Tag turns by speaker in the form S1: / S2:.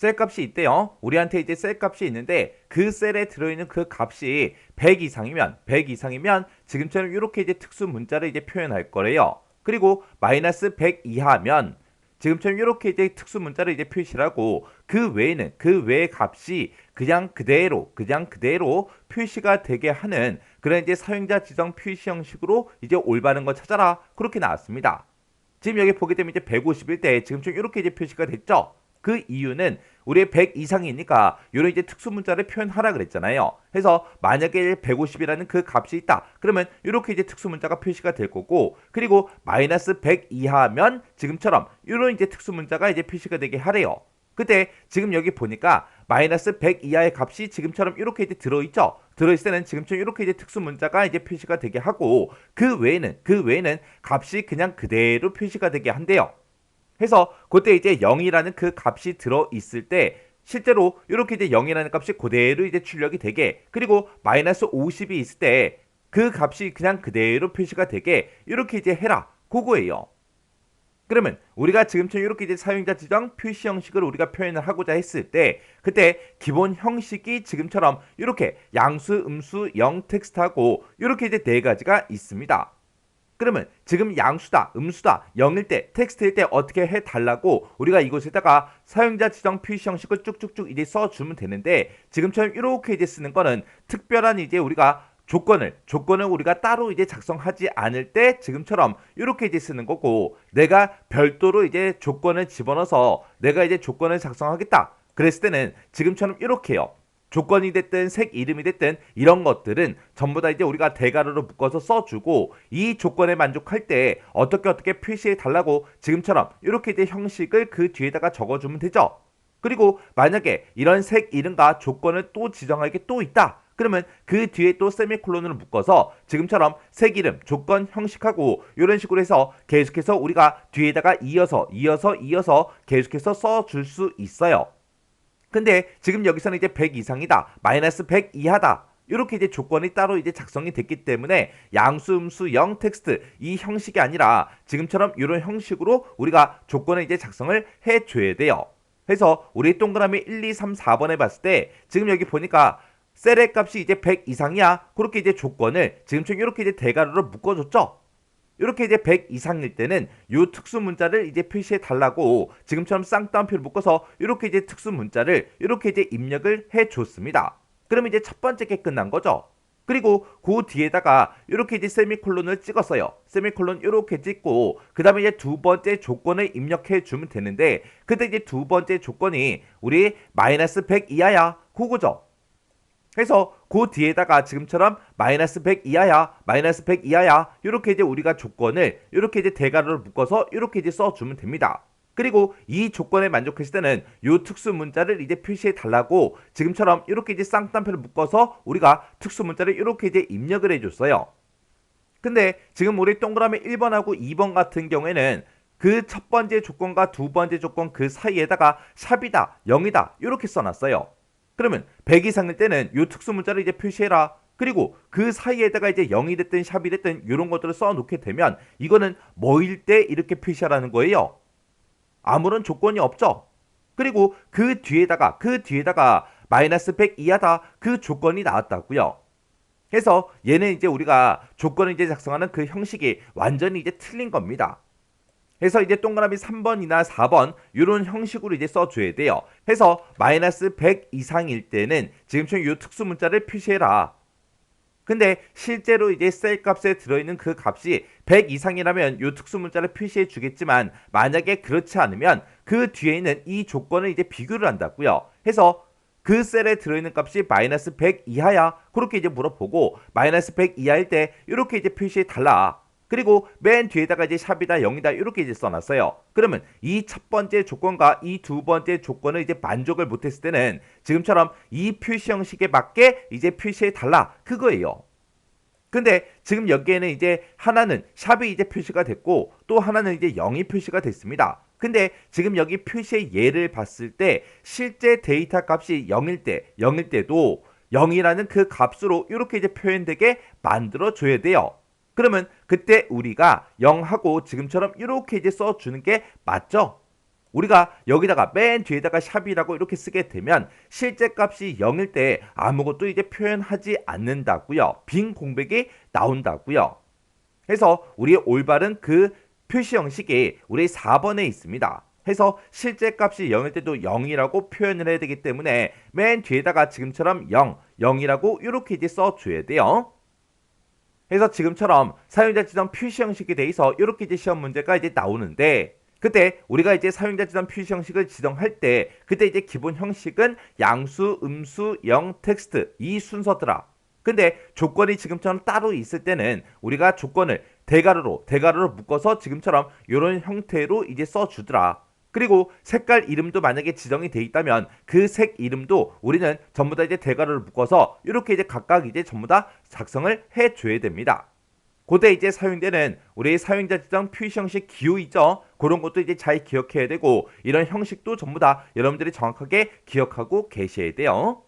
S1: 셀 값이 있대요. 우리한테 이제 셀 값이 있는데 그 셀에 들어있는 그 값이 100 이상이면 100 이상이면 지금처럼 이렇게 이제 특수 문자를 이제 표현할 거래요. 그리고 마이너스 100 이하면 지금처럼 이렇게 이제 특수 문자를 이제 표시를 하고 그 외에는 그 외의 값이 그냥 그대로 그냥 그대로 표시가 되게 하는 그런 이제 사용자 지정 표시 형식으로 이제 올바른 거 찾아라 그렇게 나왔습니다. 지금 여기 보게 되면 이제 150일 때 지금처럼 이렇게 이제 표시가 됐죠. 그 이유는 우리 100 이상이니까 이런 이제 특수 문자를 표현하라 그랬잖아요. 그래서 만약에 150이라는 그 값이 있다. 그러면 이렇게 이제 특수 문자가 표시가 될 거고 그리고 마이너스 100 이하면 지금처럼 이런 이제 특수 문자가 이제 표시가 되게 하래요. 그때 지금 여기 보니까 마이너스 100 이하의 값이 지금처럼 이렇게 이제 들어있죠. 들어있을 때는 지금처럼 이렇게 이제 특수 문자가 이제 표시가 되게 하고 그 외에는 그 외에는 값이 그냥 그대로 표시가 되게 한대요. 해서 그때 이제 0이라는 그 값이 들어 있을 때 실제로 이렇게 이제 0이라는 값이 그대로 이제 출력이 되게 그리고 마이너스 50이 있을 때 그 값이 그냥 그대로 표시가 되게 이렇게 이제 해라 그거예요. 그러면 우리가 지금처럼 이렇게 이제 사용자 지정 표시 형식을 우리가 표현을 하고자 했을 때 그때 기본 형식이 지금처럼 이렇게 양수, 음수, 영 텍스트하고 이렇게 이제 네 가지가 있습니다. 그러면 지금 양수다, 음수다, 0일 때, 텍스트일 때 어떻게 해달라고 우리가 이곳에다가 사용자 지정 표시 형식을 쭉쭉쭉 이제 써주면 되는데 지금처럼 이렇게 이제 쓰는 거는 특별한 이제 우리가 조건을 조건을 우리가 따로 이제 작성하지 않을 때 지금처럼 이렇게 이제 쓰는 거고 내가 별도로 이제 조건을 집어넣어서 내가 이제 조건을 작성하겠다 그랬을 때는 지금처럼 이렇게요. 조건이 됐든 색 이름이 됐든 이런 것들은 전부 다 이제 우리가 대괄호로 묶어서 써주고 이 조건에 만족할 때 어떻게 어떻게 표시해 달라고 지금처럼 이렇게 이제 형식을 그 뒤에다가 적어주면 되죠. 그리고 만약에 이런 색 이름과 조건을 또 지정할 게 또 있다. 그러면 그 뒤에 또 세미콜론을 묶어서 지금처럼 색 이름, 조건, 형식하고 이런 식으로 해서 계속해서 우리가 뒤에다가 이어서 이어서 이어서 계속해서 써줄 수 있어요. 근데 지금 여기서는 이제 100 이상이다. 마이너스 100 이하다. 이렇게 이제 조건이 따로 이제 작성이 됐기 때문에 양수, 음수, 영 텍스트 이 형식이 아니라 지금처럼 이런 형식으로 우리가 조건을 이제 작성을 해 줘야 돼요. 그래서 우리 동그라미 1, 2, 3, 4번에 봤을 때 지금 여기 보니까 셀의 값이 이제 100 이상이야. 그렇게 이제 조건을 지금처럼 이렇게 이제 대괄호로 묶어줬죠. 이렇게 이제 100 이상일 때는 요 특수 문자를 이제 표시해 달라고 지금처럼 쌍따옴표를 묶어서 이렇게 이제 특수 문자를 이렇게 이제 입력을 해 줬습니다. 그러면 이제 첫 번째 게 끝난 거죠. 그리고 그 뒤에다가 이렇게 이제 세미콜론을 찍었어요. 세미콜론 이렇게 찍고 그 다음에 이제 두 번째 조건을 입력해 주면 되는데 그때 이제 두 번째 조건이 우리 마이너스 100 이하야 그거죠. 그래서 그 뒤에다가 지금처럼 마이너스 100 이하야 마이너스 100 이하야 이렇게 이제 우리가 조건을 이렇게 이제 대괄호를 묶어서 이렇게 이제 써주면 됩니다. 그리고 이 조건에 만족했을 때는 요 특수 문자를 이제 표시해 달라고 지금처럼 이렇게 이제 쌍따옴표를 묶어서 우리가 특수 문자를 이렇게 이제 입력을 해줬어요. 근데 지금 우리 동그라미 1번하고 2번 같은 경우에는 그 첫 번째 조건과 두 번째 조건 그 사이에다가 샵이다, 0이다 이렇게 써놨어요. 그러면 100 이상일 때는 요 특수 문자를 이제 표시해라. 그리고 그 사이에다가 이제 0이 됐든 샵이 됐든 이런 것들을 써 놓게 되면 이거는 뭐일 때 이렇게 표시하라는 거예요. 아무런 조건이 없죠. 그리고 그 뒤에다가 그 뒤에다가 마이너스 100 이하다 그 조건이 나왔다고요. 그래서 얘는 이제 우리가 조건을 이제 작성하는 그 형식이 완전히 이제 틀린 겁니다. 그래서 이제 동그라미 3번이나 4번 이런 형식으로 이제 써줘야 돼요. 해서 마이너스 100 이상일 때는 지금처럼 이 특수 문자를 표시해라. 근데 실제로 이제 셀 값에 들어있는 그 값이 100 이상이라면 이 특수 문자를 표시해 주겠지만 만약에 그렇지 않으면 그 뒤에 있는 이 조건을 이제 비교를 한다고요. 해서 그 셀에 들어있는 값이 마이너스 100 이하야 그렇게 이제 물어보고 마이너스 100 이하일 때 이렇게 이제 표시해 달라. 그리고 맨 뒤에다가 이제 샵이다 0이다 이렇게 이제 써놨어요. 그러면 이 첫 번째 조건과 이 두 번째 조건을 이제 만족을 못했을 때는 지금처럼 이 표시 형식에 맞게 이제 표시해 달라 그거예요. 근데 지금 여기에는 이제 하나는 샵이 이제 표시가 됐고 또 하나는 이제 0이 표시가 됐습니다. 근데 지금 여기 표시의 예를 봤을 때 실제 데이터 값이 0일 때 0일 때도 0이라는 그 값으로 이렇게 이제 표현되게 만들어 줘야 돼요. 그러면 그때 우리가 0하고 지금처럼 이렇게 이제 써주는 게 맞죠? 우리가 여기다가 맨 뒤에다가 샵이라고 이렇게 쓰게 되면 실제 값이 0일 때 아무것도 이제 표현하지 않는다고요. 빈 공백이 나온다고요. 해서 우리의 올바른 그 표시 형식이 우리 4번에 있습니다. 해서 실제 값이 0일 때도 0이라고 표현을 해야 되기 때문에 맨 뒤에다가 지금처럼 0, 0이라고 이렇게 이제 써줘야 돼요. 해서 지금처럼 사용자 지정 표시 형식에 대해서 이렇게 이제 시험 문제가 이제 나오는데 그때 우리가 이제 사용자 지정 표시 형식을 지정할 때 그때 이제 기본 형식은 양수, 음수, 영, 텍스트 이 순서더라. 근데 조건이 지금처럼 따로 있을 때는 우리가 조건을 대가로로 대가로로 묶어서 지금처럼 이런 형태로 이제 써주더라. 그리고 색깔 이름도 만약에 지정이 돼 있다면 그 색 이름도 우리는 전부 다 이제 대가로를 묶어서 이렇게 이제 각각 이제 전부 다 작성을 해 줘야 됩니다. 고대 이제 사용되는 우리 사용자 지정 표시 형식 기호 있죠? 그런 것도 이제 잘 기억해야 되고 이런 형식도 전부 다 여러분들이 정확하게 기억하고 계셔야 돼요.